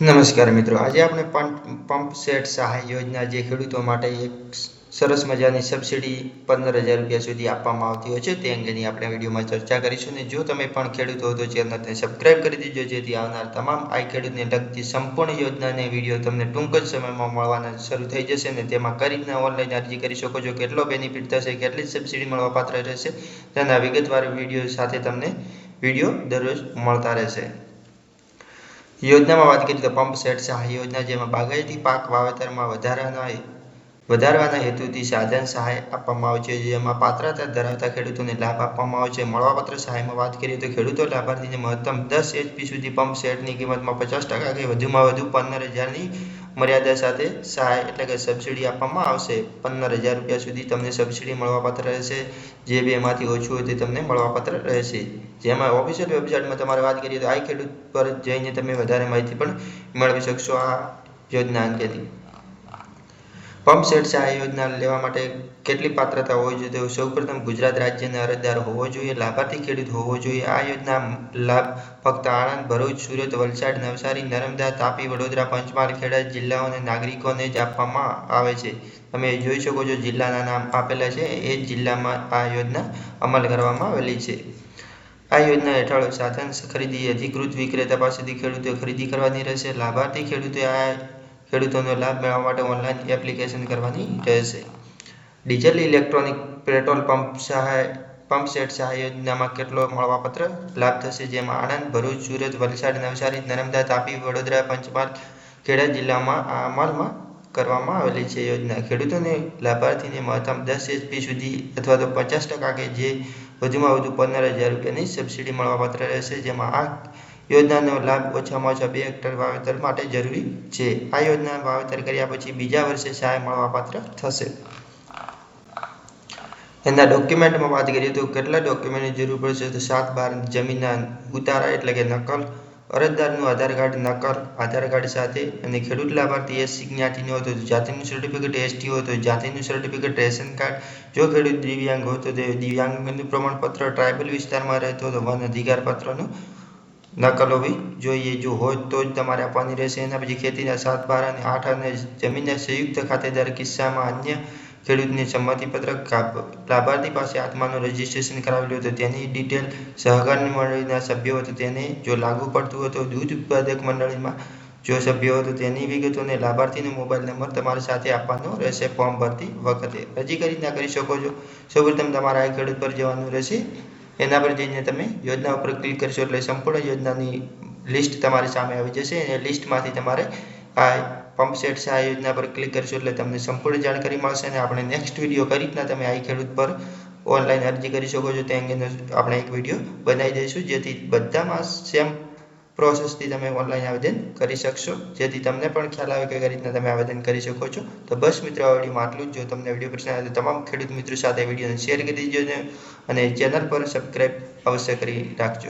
નમસ્કાર મિત્રો. આજે આપણે પંપ સેટ સહાય યોજના જે ખેડૂતો માટે એક સરસ મજાની સબસિડી પંદર હજાર રૂપિયા સુધી આપવામાં આવતી હોય છે, તે અંગેની આપણે વિડીયોમાં ચર્ચા કરીશું. અને જો તમે પણ ખેડૂત હો તો ચેનલને સબસ્ક્રાઇબ કરી દેજો, જેથી આવનાર તમામ આ ખેડૂતને લગતી સંપૂર્ણ યોજનાને વીડિયો તમને ટૂંક જ સમયમાં મળવાના શરૂ થઈ જશે અને તેમાં કરીને ઓનલાઈન અરજી કરી શકો છો, કેટલો બેનિફિટ થશે, કેટલી સબસિડી મળવાપાત્ર રહેશે, તેના વિગતવાર વીડિયો સાથે તમને વીડિયો દરરોજ મળતા રહેશે. યોજનામાં વાત કરીએ તો પંપ સેટ સહાય યોજના જેમાં બાગાયતી પાક વાવેતરમાં વધારાના વધારવાના હેતુથી સાધન સહાય આપવામાં આવે છે જેમાં પાત્રતા ધરાવતા ખેડૂતોને લાભ આપવામાં આવે છે મળવાપાત્ર સહાયમાં વાત કરીએ તો ખેડૂતો લાભાર્થીને મહત્તમ દસ એચપી સુધી પંપ સેટની કિંમતમાં પચાસ ટકા કે વધુમાં વધુ પંદર હજારની મર્યાદા સાથે સહાય એટલે કે સબસિડી આપવામાં આવશે. પંદર હજાર રૂપિયા સુધી તમને સબસિડી મળવાપાત્ર રહેશે. જે બેમાંથી ઓછું હોય તે તમને મળવાપાત્ર રહેશે. જેમાં ઓફિશિયલ વેબસાઇટમાં તમારે વાત કરીએ તો આ ખેડૂત પર જઈને તમે વધારે માહિતી પણ મેળવી શકશો આ યોજના અંગેથી. પંપ સેટ આ યોજના લેવા માટે કેટલી પાત્રતા હોવી જોઈએ? તો સૌપ્રથમ ગુજરાત રાજ્યના અરજદાર હોવો જોઈએ, લાભાર્થી ખેડૂત હોવો જોઈએ. આ યોજના લાભ ફક્ત આણંદ, ભરૂચ, સુરત, વલસાડ, નવસારી, નર્મદા, તાપી, વડોદરા, પંચમહાલ, ખેડા જિલ્લાઓને નાગરિકોને જ આપવામાં આવે છે. તમે જોઈ શકો છો જિલ્લાના નામ આપેલા છે. એ જ જિલ્લામાં આ યોજના અમલ કરવામાં આવેલી છે. આ યોજના હેઠળ સાધન ખરીદી અધિકૃત વિક્રેતા પાસેથી ખેડૂતોએ ખરીદી કરવાની રહેશે. લાભાર્થી ખેડૂતોએ આ ખેડૂતોનો લાભ મેળવવા માટે ઓનલાઈન એપ્લિકેશન કરવાની રહેશે. ડીઝલ ઇલેક્ટ્રોનિક પેટ્રોલ પંપ સહાય, પંપ સેટ સહાય યોજનામાં કેટલો મળવાપત્ર લાભ થશે? જેમાં આણંદ, ભરૂચ, સુરત, વલસાડ, નવસારી, નર્મદા, તાપી, વડોદરા, પંચમહાલ, ખેડા જિલ્લામાં આ અમલમાં કરવામાં આવેલી છે યોજના. ખેડૂતોને લાભાર્થીને મહત્તમ દસ એચપી સુધી અથવા તો પચાસ ટકા કે જે વધુમાં વધુ પંદર હજાર રૂપિયાની સબસિડી મળવાપાત્ર રહેશે. જેમાં આ યોજનાનો લાભ ઓછામાં ઓછા બે હેક્ટર વાવેતર માટે જરૂરી છે. આ યોજના વાવેતર કર્યા પછી બીજા વર્ષે સહાય મળવાપાત્ર થશે. એના ડોક્યુમેન્ટમાં વાત કરીએ તો કેટલા ડોક્યુમેન્ટની જરૂર પડશે તો સાત બાર, જમીનના ઉતારા એટલે કે નકલ, અરજદારનું આધાર કાર્ડ, નકલ, આધાર કાર્ડ સાથે અને ખેડૂત લાભાર્થી એસસી જ્ઞાતિનો હોય તો જાતિનું સર્ટિફિકેટ એસટી હોય તો જાતિનું સર્ટિફિકેટ રેશન કાર્ડ. જો ખેડૂત દિવ્યાંગ હોય તો દિવ્યાંગનું પ્રમાણપત્ર ટ્રાઇબલ વિસ્તારમાં રહેતો હોય તો વન અધિકાર પત્રનું નકલ હોવી જોઈએ. જો હોય તો જ તમારે આપવાની રહેશે. એના પછી ખેતીના સાત બાર અને આઠ અને જમીનના સંયુક્ત ખાતેદાર કિસ્સામાં અન્ય ખેડૂતને સંમતિપત્રક લાભાર્થી પાસે આત્માનું રજીસ્ટ્રેશન કરાવેલું હતું. તેની ડિટેલ સહકાર મંડળીના સભ્યો હતો. તેને જો લાગુ પડતું હોય તો દૂધ ઉત્પાદક મંડળીમાં જો સભ્યો હોય તો તેની વિગતોને લાભાર્થીનો મોબાઈલ નંબર તમારી સાથે આપવાનો રહેશે. ફોર્મ ભરતી વખતે. રજી કરી ના કરી શકો છો. સૌપ્રથમ તમારા આ ખેડૂત પર જવાનું રહેશે. એના પર જઈને તમે યોજના ઉપર ક્લિક કરશો એટલે સંપૂર્ણ યોજનાની લિસ્ટ તમારી સામે આવી જશે. અને લિસ્ટમાંથી તમારે આ પંપ સેટ આ યોજના પર ક્લિક કરશો એટલે તમને સંપૂર્ણ જાણકારી મળશે અને આપણે નેક્સ્ટ વીડિયો કઈ રીતના તમે આ ખેડૂત પર ઓનલાઈન અરજી કરી શકો છો તે અંગેનો આપણે એક વીડિયો બનાવી દઈશું. જેથી બધામાં સેમ પ્રોસેસથી તમે ઓનલાઈન આવેદન કરી શકશો. જેથી તમને પણ ખ્યાલ આવે કે કઈ રીતના તમે આવેદન કરી શકો છો. તો બસ મિત્રો, આ વિડીયોમાં આટલું જ. જો તમને વીડિયો પસંદ આવે તો તમામ ખેડૂત મિત્રો સાથે વિડીયોને શેર કરી દેજો અને ચેનલ પર સબસ્ક્રાઈબ અવશ્ય કરી રાખજો.